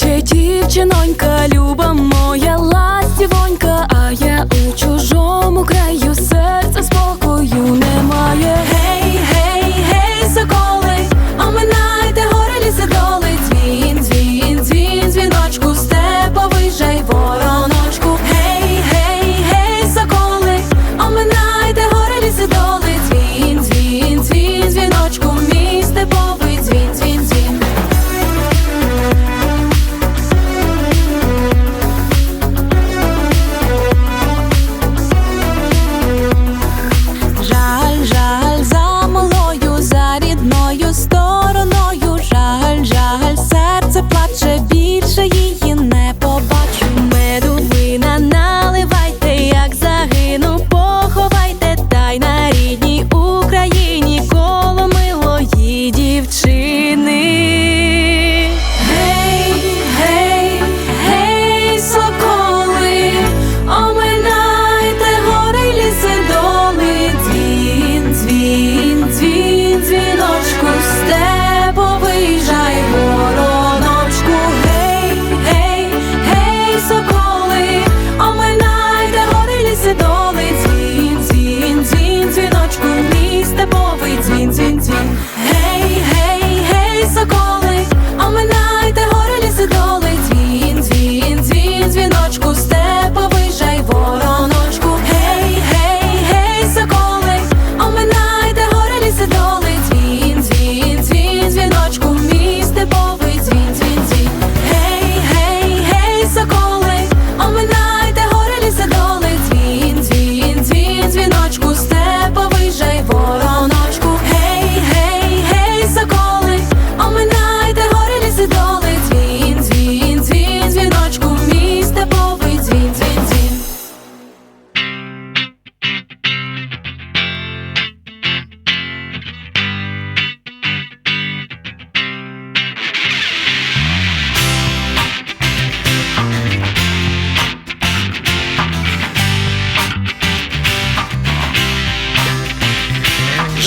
Плаче, дівчинонька, степовий й вороночку.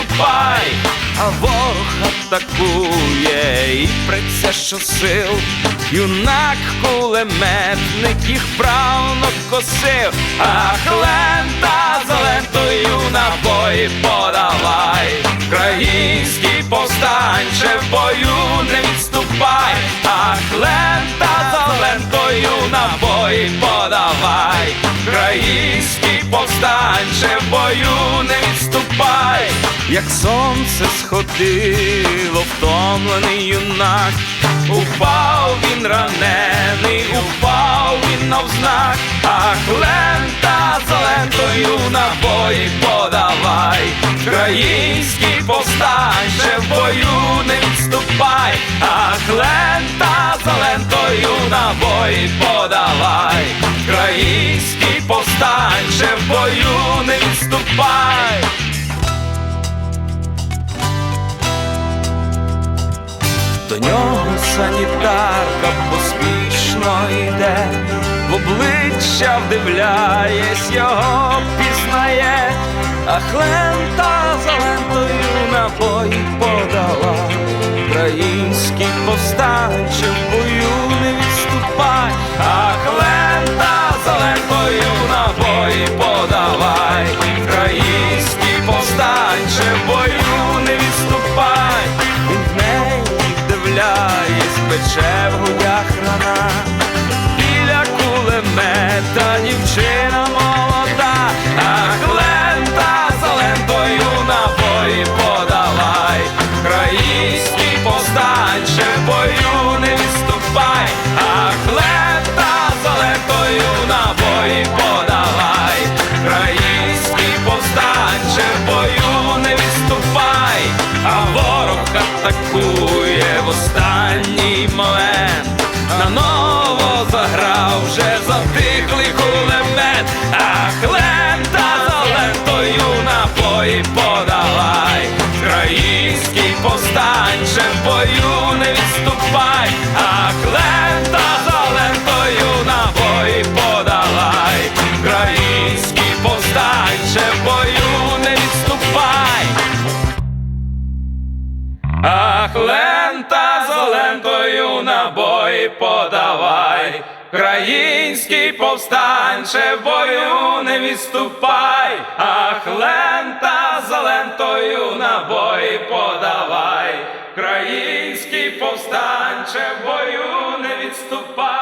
не відступай. А ворог атакує і що сил, юнак кулеметник їх правно косив, ах, лента за лентою набої подавай, Український повстанче в бою не відступай, ах, лента за лентою набої подавай, Український повстанче в бою не відступай, як сонце сходило, втомлений юнак, упав він ранений, упав він навзнак, ах, лента за лентою набої подавай, Український повстанче в бою не відступай, ах, лента за лентою набої подавай, Український повстанче в бою не відступай. До нього санітарка поспішно йде, в обличчя вдивляєсь, його пізнає, Ах Лента за лентою напої подала, Український повстанче в бою не відступай, а хлента за лентою напої подавай, Український повстанче в бою не відступай, він в неї дивляєсь, пече в грудях рана, біля кулемета дівчина. Blackpool. Український повстанче в бою не відступай, Ах, лента за лентою на бої подавай, Український повстанче в бою не відступай.